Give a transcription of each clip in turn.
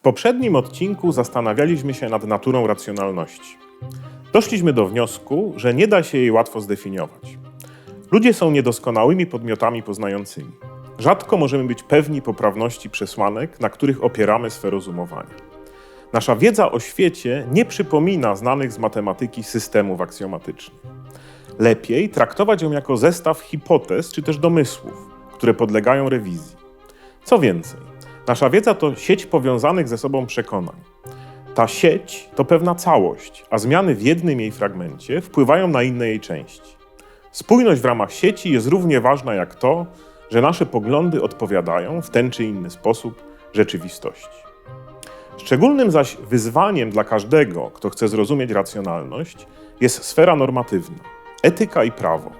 W poprzednim odcinku zastanawialiśmy się nad naturą racjonalności. Doszliśmy do wniosku, że nie da się jej łatwo zdefiniować. Ludzie są niedoskonałymi podmiotami poznającymi. Rzadko możemy być pewni poprawności przesłanek, na których opieramy swe rozumowanie. Nasza wiedza o świecie nie przypomina znanych z matematyki systemów aksjomatycznych. Lepiej traktować ją jako zestaw hipotez czy też domysłów, które podlegają rewizji. Co więcej, nasza wiedza to sieć powiązanych ze sobą przekonań. Ta sieć to pewna całość, a zmiany w jednym jej fragmencie wpływają na inne jej części. Spójność w ramach sieci jest równie ważna jak to, że nasze poglądy odpowiadają w ten czy inny sposób rzeczywistości. Szczególnym zaś wyzwaniem dla każdego, kto chce zrozumieć racjonalność, jest sfera normatywna etyka i prawo.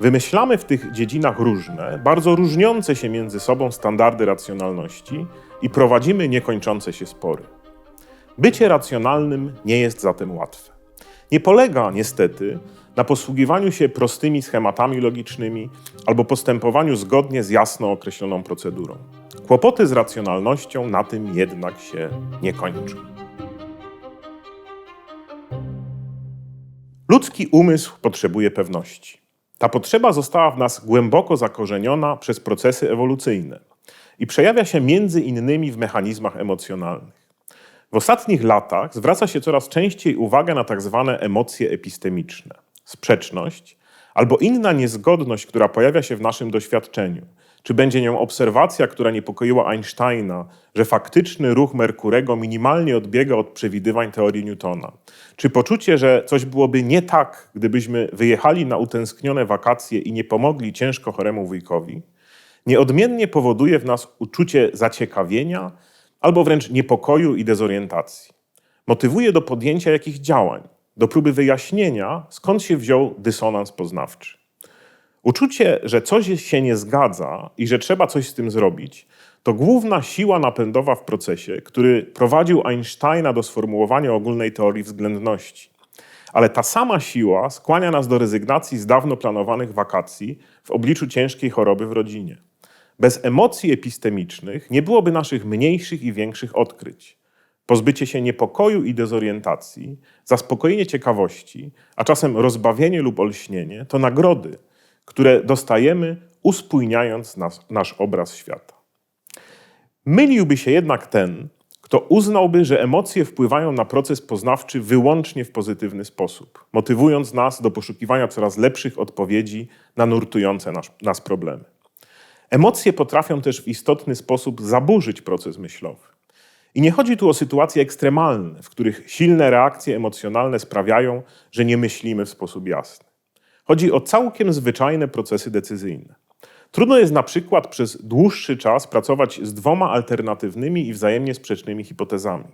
Wymyślamy w tych dziedzinach różne, bardzo różniące się między sobą standardy racjonalności i prowadzimy niekończące się spory. Bycie racjonalnym nie jest zatem łatwe. Nie polega niestety na posługiwaniu się prostymi schematami logicznymi albo postępowaniu zgodnie z jasno określoną procedurą. Kłopoty z racjonalnością na tym jednak się nie kończą. Ludzki umysł potrzebuje pewności. Ta potrzeba została w nas głęboko zakorzeniona przez procesy ewolucyjne i przejawia się między innymi w mechanizmach emocjonalnych. W ostatnich latach zwraca się coraz częściej uwagę na tak zwane emocje epistemiczne. Sprzeczność albo inna niezgodność, która pojawia się w naszym doświadczeniu – czy będzie nią obserwacja, która niepokoiła Einsteina, że faktyczny ruch Merkurego minimalnie odbiega od przewidywań teorii Newtona? Czy poczucie, że coś byłoby nie tak, gdybyśmy wyjechali na utęsknione wakacje i nie pomogli ciężko choremu wujkowi? Nieodmiennie powoduje w nas uczucie zaciekawienia albo wręcz niepokoju i dezorientacji. Motywuje do podjęcia jakichś działań, do próby wyjaśnienia, skąd się wziął dysonans poznawczy. Uczucie, że coś się nie zgadza i że trzeba coś z tym zrobić, to główna siła napędowa w procesie, który prowadził Einsteina do sformułowania ogólnej teorii względności. Ale ta sama siła skłania nas do rezygnacji z dawno planowanych wakacji w obliczu ciężkiej choroby w rodzinie. Bez emocji epistemicznych nie byłoby naszych mniejszych i większych odkryć. Pozbycie się niepokoju i dezorientacji, zaspokojenie ciekawości, a czasem rozbawienie lub olśnienie to nagrody, które dostajemy, uspójniając nas, nasz obraz świata. Myliłby się jednak ten, kto uznałby, że emocje wpływają na proces poznawczy wyłącznie w pozytywny sposób, motywując nas do poszukiwania coraz lepszych odpowiedzi na nurtujące nas, nas problemy. Emocje potrafią też w istotny sposób zaburzyć proces myślowy. I nie chodzi tu o sytuacje ekstremalne, w których silne reakcje emocjonalne sprawiają, że nie myślimy w sposób jasny. Chodzi o całkiem zwyczajne procesy decyzyjne. Trudno jest na przykład przez dłuższy czas pracować z dwoma alternatywnymi i wzajemnie sprzecznymi hipotezami.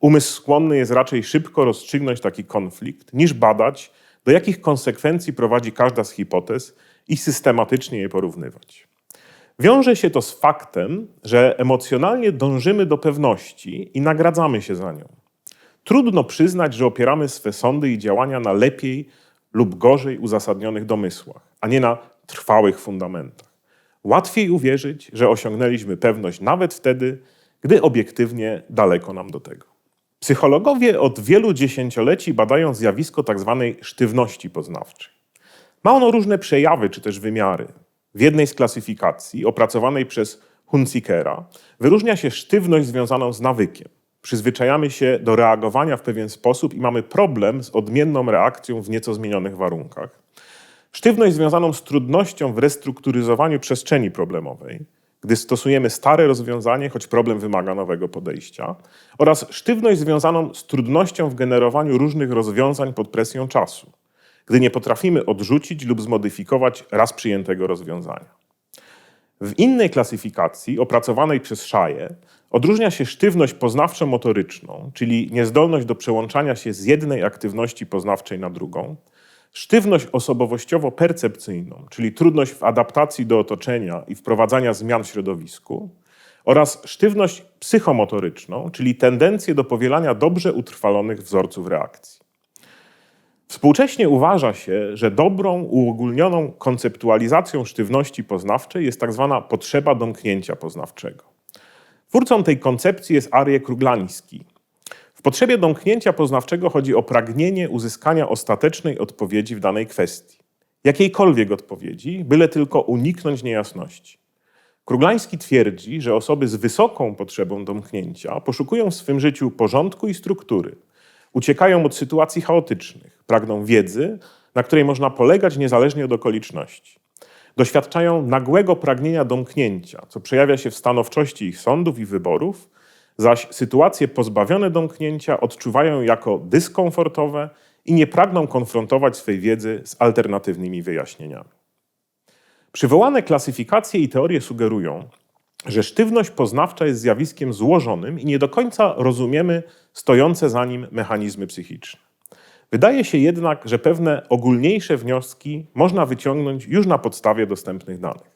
Umysł skłonny jest raczej szybko rozstrzygnąć taki konflikt, niż badać, do jakich konsekwencji prowadzi każda z hipotez i systematycznie je porównywać. Wiąże się to z faktem, że emocjonalnie dążymy do pewności i nagradzamy się za nią. Trudno przyznać, że opieramy swe sądy i działania na lepiej lub gorzej uzasadnionych domysłach, a nie na trwałych fundamentach. Łatwiej uwierzyć, że osiągnęliśmy pewność nawet wtedy, gdy obiektywnie daleko nam do tego. Psychologowie od wielu dziesięcioleci badają zjawisko tzw. Tak sztywności poznawczej. Ma ono różne przejawy czy też wymiary. W jednej z klasyfikacji, opracowanej przez Hunzikera, wyróżnia się sztywność związaną z nawykiem przyzwyczajamy się do reagowania w pewien sposób i mamy problem z odmienną reakcją w nieco zmienionych warunkach. Sztywność związaną z trudnością w restrukturyzowaniu przestrzeni problemowej, gdy stosujemy stare rozwiązanie, choć problem wymaga nowego podejścia, oraz sztywność związaną z trudnością w generowaniu różnych rozwiązań pod presją czasu, gdy nie potrafimy odrzucić lub zmodyfikować raz przyjętego rozwiązania. W innej klasyfikacji, opracowanej przez Szaje, odróżnia się sztywność poznawczo-motoryczną, czyli niezdolność do przełączania się z jednej aktywności poznawczej na drugą, sztywność osobowościowo-percepcyjną, czyli trudność w adaptacji do otoczenia i wprowadzania zmian w środowisku, oraz sztywność psychomotoryczną, czyli tendencję do powielania dobrze utrwalonych wzorców reakcji. Współcześnie uważa się, że dobrą, uogólnioną konceptualizacją sztywności poznawczej jest tak zwana potrzeba domknięcia poznawczego. Twórcą tej koncepcji jest Arie Kruglański. W potrzebie domknięcia poznawczego chodzi o pragnienie uzyskania ostatecznej odpowiedzi w danej kwestii. Jakiejkolwiek odpowiedzi, byle tylko uniknąć niejasności. Kruglański twierdzi, że osoby z wysoką potrzebą domknięcia poszukują w swym życiu porządku i struktury. Uciekają od sytuacji chaotycznych, pragną wiedzy, na której można polegać niezależnie od okoliczności. Doświadczają nagłego pragnienia domknięcia, co przejawia się w stanowczości ich sądów i wyborów, zaś sytuacje pozbawione domknięcia odczuwają jako dyskomfortowe i nie pragną konfrontować swej wiedzy z alternatywnymi wyjaśnieniami. Przywołane klasyfikacje i teorie sugerują, że sztywność poznawcza jest zjawiskiem złożonym i nie do końca rozumiemy stojące za nim mechanizmy psychiczne. Wydaje się jednak, że pewne ogólniejsze wnioski można wyciągnąć już na podstawie dostępnych danych.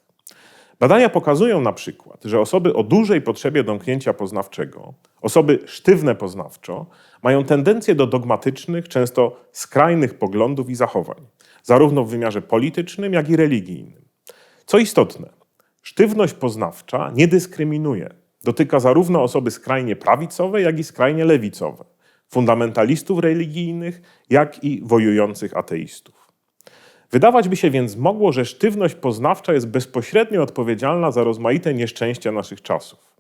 Badania pokazują na przykład, że osoby o dużej potrzebie domknięcia poznawczego, osoby sztywne poznawczo, mają tendencję do dogmatycznych, często skrajnych poglądów i zachowań, zarówno w wymiarze politycznym, jak i religijnym. Co istotne, sztywność poznawcza nie dyskryminuje. Dotyka zarówno osoby skrajnie prawicowe, jak i skrajnie lewicowe, fundamentalistów religijnych, jak i wojujących ateistów. Wydawać by się więc mogło, że sztywność poznawcza jest bezpośrednio odpowiedzialna za rozmaite nieszczęścia naszych czasów.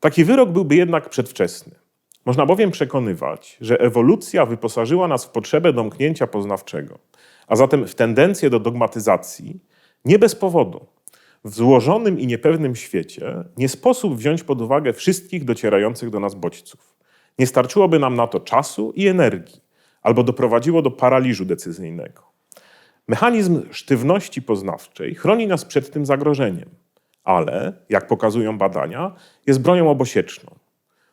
Taki wyrok byłby jednak przedwczesny. Można bowiem przekonywać, że ewolucja wyposażyła nas w potrzebę domknięcia poznawczego, a zatem w tendencję do dogmatyzacji, nie bez powodu. W złożonym i niepewnym świecie nie sposób wziąć pod uwagę wszystkich docierających do nas bodźców. Nie starczyłoby nam na to czasu i energii, albo doprowadziło do paraliżu decyzyjnego. Mechanizm sztywności poznawczej chroni nas przed tym zagrożeniem, ale, jak pokazują badania, jest bronią obosieczną.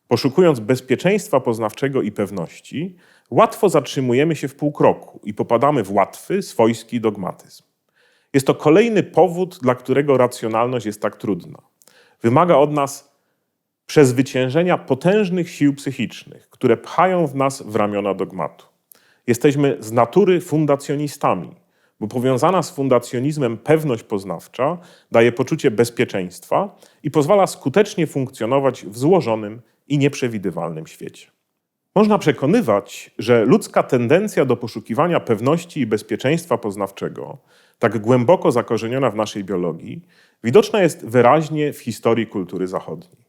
Poszukując bezpieczeństwa poznawczego i pewności, łatwo zatrzymujemy się w półkroku i popadamy w łatwy, swojski dogmatyzm. Jest to kolejny powód, dla którego racjonalność jest tak trudna. Wymaga od nas przezwyciężenia potężnych sił psychicznych, które pchają w nas w ramiona dogmatu. Jesteśmy z natury fundacjonistami, bo powiązana z fundacjonizmem pewność poznawcza daje poczucie bezpieczeństwa i pozwala skutecznie funkcjonować w złożonym i nieprzewidywalnym świecie. Można przekonywać, że ludzka tendencja do poszukiwania pewności i bezpieczeństwa poznawczego, tak głęboko zakorzeniona w naszej biologii, widoczna jest wyraźnie w historii kultury zachodniej.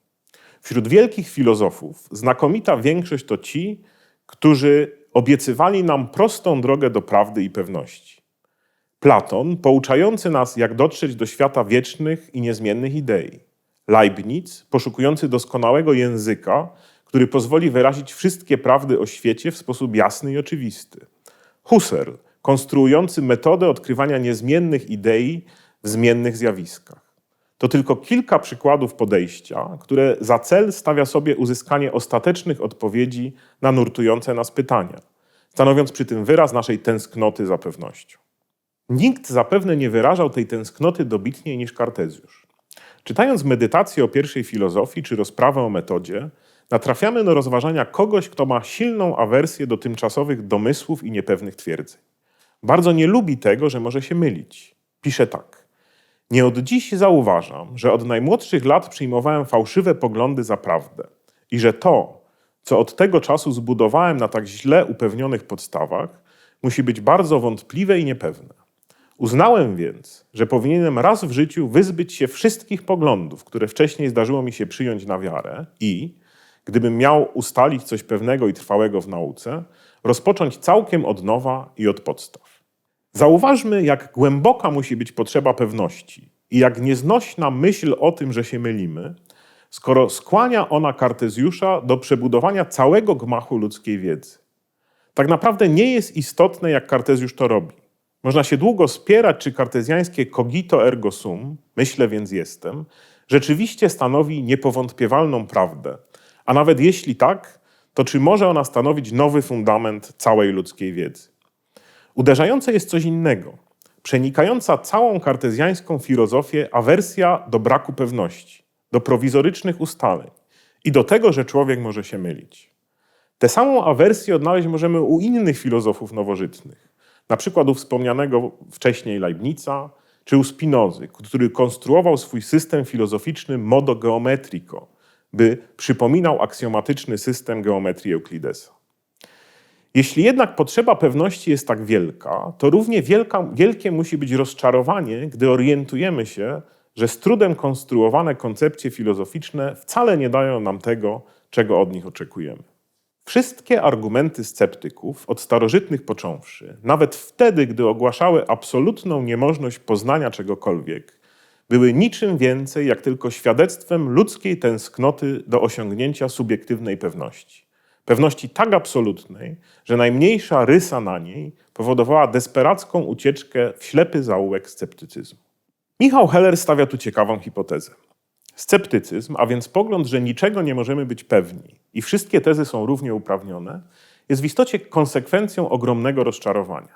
Wśród wielkich filozofów znakomita większość to ci, którzy obiecywali nam prostą drogę do prawdy i pewności. Platon, pouczający nas, jak dotrzeć do świata wiecznych i niezmiennych idei. Leibniz, poszukujący doskonałego języka, który pozwoli wyrazić wszystkie prawdy o świecie w sposób jasny i oczywisty. Husserl, konstruujący metodę odkrywania niezmiennych idei w zmiennych zjawiskach. To tylko kilka przykładów podejścia, które za cel stawia sobie uzyskanie ostatecznych odpowiedzi na nurtujące nas pytania, stanowiąc przy tym wyraz naszej tęsknoty za pewnością. Nikt zapewne nie wyrażał tej tęsknoty dobitniej niż Kartezjusz. Czytając medytację o pierwszej filozofii czy rozprawę o metodzie, natrafiamy na rozważania kogoś, kto ma silną awersję do tymczasowych domysłów i niepewnych twierdzeń. Bardzo nie lubi tego, że może się mylić. Pisze tak. Nie od dziś zauważam, że od najmłodszych lat przyjmowałem fałszywe poglądy za prawdę i że to, co od tego czasu zbudowałem na tak źle upewnionych podstawach, musi być bardzo wątpliwe i niepewne. Uznałem więc, że powinienem raz w życiu wyzbyć się wszystkich poglądów, które wcześniej zdarzyło mi się przyjąć na wiarę i, gdybym miał ustalić coś pewnego i trwałego w nauce, rozpocząć całkiem od nowa i od podstaw. Zauważmy, jak głęboka musi być potrzeba pewności i jak nieznośna myśl o tym, że się mylimy, skoro skłania ona Kartezjusza do przebudowania całego gmachu ludzkiej wiedzy. Tak naprawdę nie jest istotne, jak Kartezjusz to robi. Można się długo spierać, czy kartezjańskie cogito ergo sum, myślę więc jestem, rzeczywiście stanowi niepowątpiewalną prawdę. A nawet jeśli tak, to czy może ona stanowić nowy fundament całej ludzkiej wiedzy? Uderzające jest coś innego. Przenikająca całą kartezjańską filozofię awersja do braku pewności, do prowizorycznych ustaleń i do tego, że człowiek może się mylić. Tę samą awersję odnaleźć możemy u innych filozofów nowożytnych na przykład u wspomnianego wcześniej Leibnica, czy u Spinozy, który konstruował swój system filozoficzny modo geometrico, by przypominał aksjomatyczny system geometrii Euklidesa. Jeśli jednak potrzeba pewności jest tak wielka, to równie wielka, wielkie musi być rozczarowanie, gdy orientujemy się, że z trudem konstruowane koncepcje filozoficzne wcale nie dają nam tego, czego od nich oczekujemy. Wszystkie argumenty sceptyków, od starożytnych począwszy, nawet wtedy, gdy ogłaszały absolutną niemożność poznania czegokolwiek, były niczym więcej jak tylko świadectwem ludzkiej tęsknoty do osiągnięcia subiektywnej pewności. Pewności tak absolutnej, że najmniejsza rysa na niej powodowała desperacką ucieczkę w ślepy zaułek sceptycyzmu. Michał Heller stawia tu ciekawą hipotezę. Sceptycyzm, a więc pogląd, że niczego nie możemy być pewni i wszystkie tezy są równie uprawnione, jest w istocie konsekwencją ogromnego rozczarowania.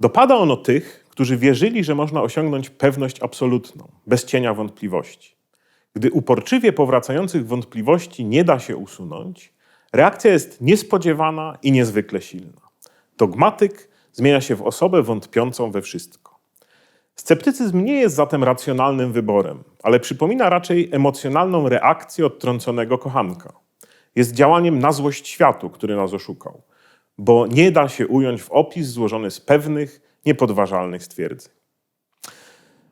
Dopada ono tych, którzy wierzyli, że można osiągnąć pewność absolutną, bez cienia wątpliwości. Gdy uporczywie powracających wątpliwości nie da się usunąć, reakcja jest niespodziewana i niezwykle silna. Dogmatyk zmienia się w osobę wątpiącą we wszystko. Sceptycyzm nie jest zatem racjonalnym wyborem, ale przypomina raczej emocjonalną reakcję odtrąconego kochanka. Jest działaniem na złość światu, który nas oszukał, bo nie da się ująć w opis złożony z pewnych, niepodważalnych stwierdzeń.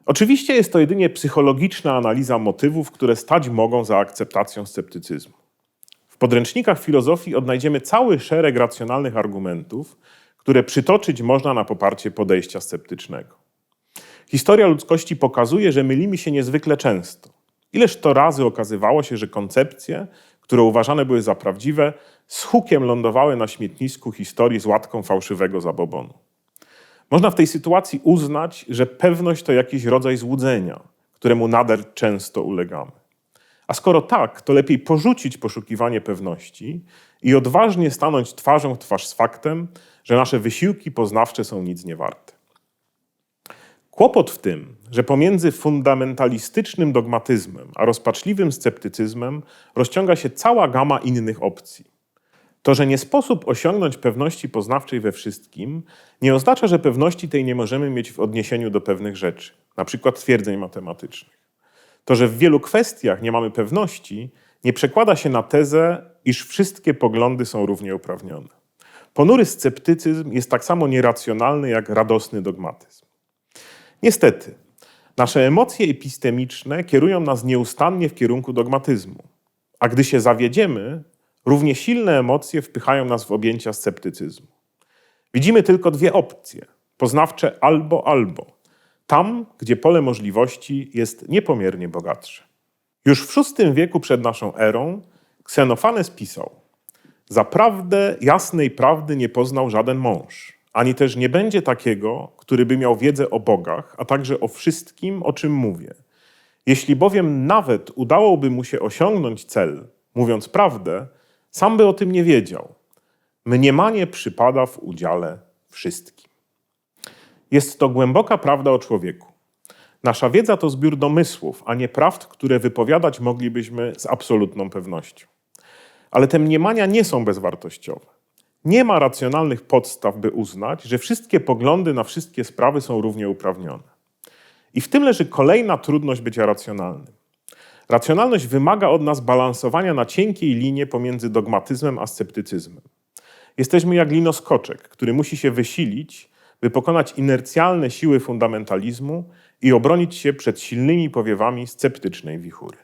Oczywiście jest to jedynie psychologiczna analiza motywów, które stać mogą za akceptacją sceptycyzmu. Podręcznikach filozofii odnajdziemy cały szereg racjonalnych argumentów, które przytoczyć można na poparcie podejścia sceptycznego. Historia ludzkości pokazuje, że mylimy się niezwykle często. Ileż to razy okazywało się, że koncepcje, które uważane były za prawdziwe, z hukiem lądowały na śmietnisku historii z łatką fałszywego zabobonu. Można w tej sytuacji uznać, że pewność to jakiś rodzaj złudzenia, któremu nader często ulegamy. A skoro tak, to lepiej porzucić poszukiwanie pewności i odważnie stanąć twarzą w twarz z faktem, że nasze wysiłki poznawcze są nic nie warte. Kłopot w tym, że pomiędzy fundamentalistycznym dogmatyzmem a rozpaczliwym sceptycyzmem rozciąga się cała gama innych opcji. To, że nie sposób osiągnąć pewności poznawczej we wszystkim, nie oznacza, że pewności tej nie możemy mieć w odniesieniu do pewnych rzeczy, przykład twierdzeń matematycznych. To, że w wielu kwestiach nie mamy pewności, nie przekłada się na tezę, iż wszystkie poglądy są równie uprawnione. Ponury sceptycyzm jest tak samo nieracjonalny jak radosny dogmatyzm. Niestety, nasze emocje epistemiczne kierują nas nieustannie w kierunku dogmatyzmu, a gdy się zawiedziemy, równie silne emocje wpychają nas w objęcia sceptycyzmu. Widzimy tylko dwie opcje: poznawcze albo albo. Tam, gdzie pole możliwości jest niepomiernie bogatsze. Już w VI wieku przed naszą erą Ksenofanes pisał: Zaprawdę jasnej prawdy nie poznał żaden mąż, ani też nie będzie takiego, który by miał wiedzę o bogach, a także o wszystkim, o czym mówię. Jeśli bowiem nawet udałoby mu się osiągnąć cel, mówiąc prawdę, sam by o tym nie wiedział. Mniemanie przypada w udziale wszystkim. Jest to głęboka prawda o człowieku. Nasza wiedza to zbiór domysłów, a nie prawd, które wypowiadać moglibyśmy z absolutną pewnością. Ale te mniemania nie są bezwartościowe. Nie ma racjonalnych podstaw, by uznać, że wszystkie poglądy na wszystkie sprawy są równie uprawnione. I w tym leży kolejna trudność bycia racjonalnym. Racjonalność wymaga od nas balansowania na cienkiej linie pomiędzy dogmatyzmem a sceptycyzmem. Jesteśmy jak linoskoczek, który musi się wysilić, by pokonać inercjalne siły fundamentalizmu i obronić się przed silnymi powiewami sceptycznej wichury.